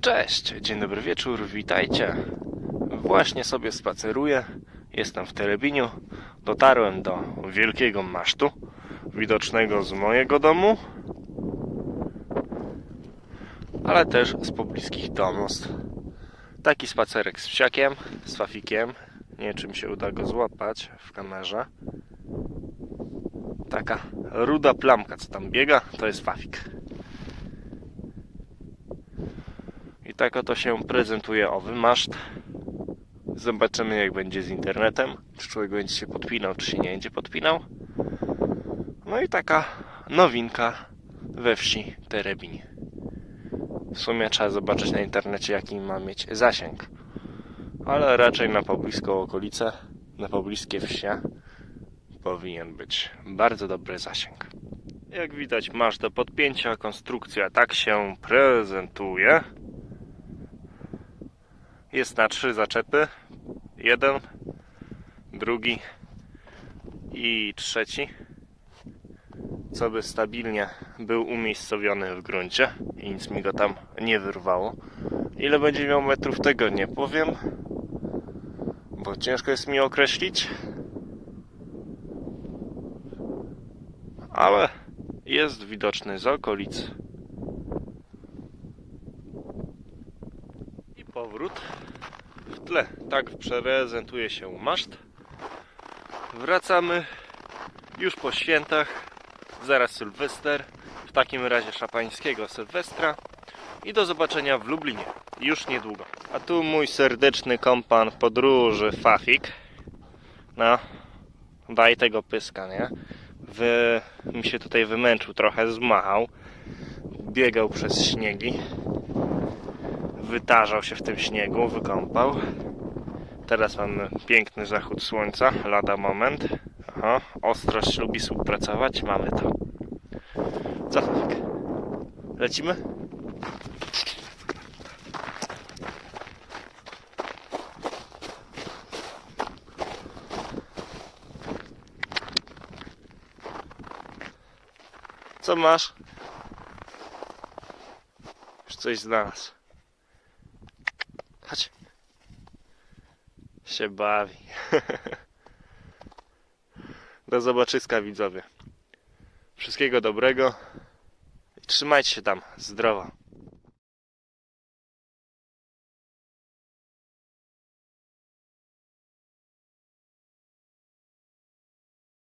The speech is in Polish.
Cześć, dzień dobry wieczór, witajcie. Właśnie sobie spaceruję, jestem w Terebiniu. Dotarłem do wielkiego masztu, widocznego z mojego domu, ale też z pobliskich domostw. Taki spacerek z psiakiem, z fafikiem. Nie wiem, czy mi się uda go złapać w kamerze. Taka ruda plamka, co tam biega, to jest fafik. I tak oto się prezentuje owy maszt. Zobaczymy jak będzie z internetem. Czy człowiek będzie się podpinał, czy się nie będzie podpinał. No i taka nowinka we wsi Terebin. W sumie trzeba zobaczyć na internecie jaki ma mieć zasięg. Ale raczej na pobliską okolicę, na pobliskie wsie powinien być bardzo dobry zasięg. Jak widać masz do podpięcia, konstrukcja tak się prezentuje. Jest na trzy zaczepy. Jeden, drugi i trzeci. Co by stabilnie był umiejscowiony w gruncie i nic mi go tam nie wyrwało. Ile będzie miał metrów tego nie powiem, bo ciężko jest mi określić. Ale jest widoczny z okolic. I powrót. W tle tak prezentuje się maszt. Wracamy już po świętach. Zaraz Sylwester. W takim razie szapańskiego Sylwestra. I do zobaczenia w Lublinie. Już niedługo. A tu mój serdeczny kompan podróży Fafik. No, daj tego pyska, nie? Wy, mi się tutaj wymęczył trochę, zmachał. Biegał przez śniegi wytarzał się w tym śniegu, wykąpał. Teraz mamy piękny zachód słońca, lada moment. Aha, ostrość lubi współpracować, mamy to. Co tak? Lecimy? Co masz? Już coś znalazł. Chodź. Się bawi. Do zobaczyska widzowie. Wszystkiego dobrego. I trzymajcie się tam zdrowo.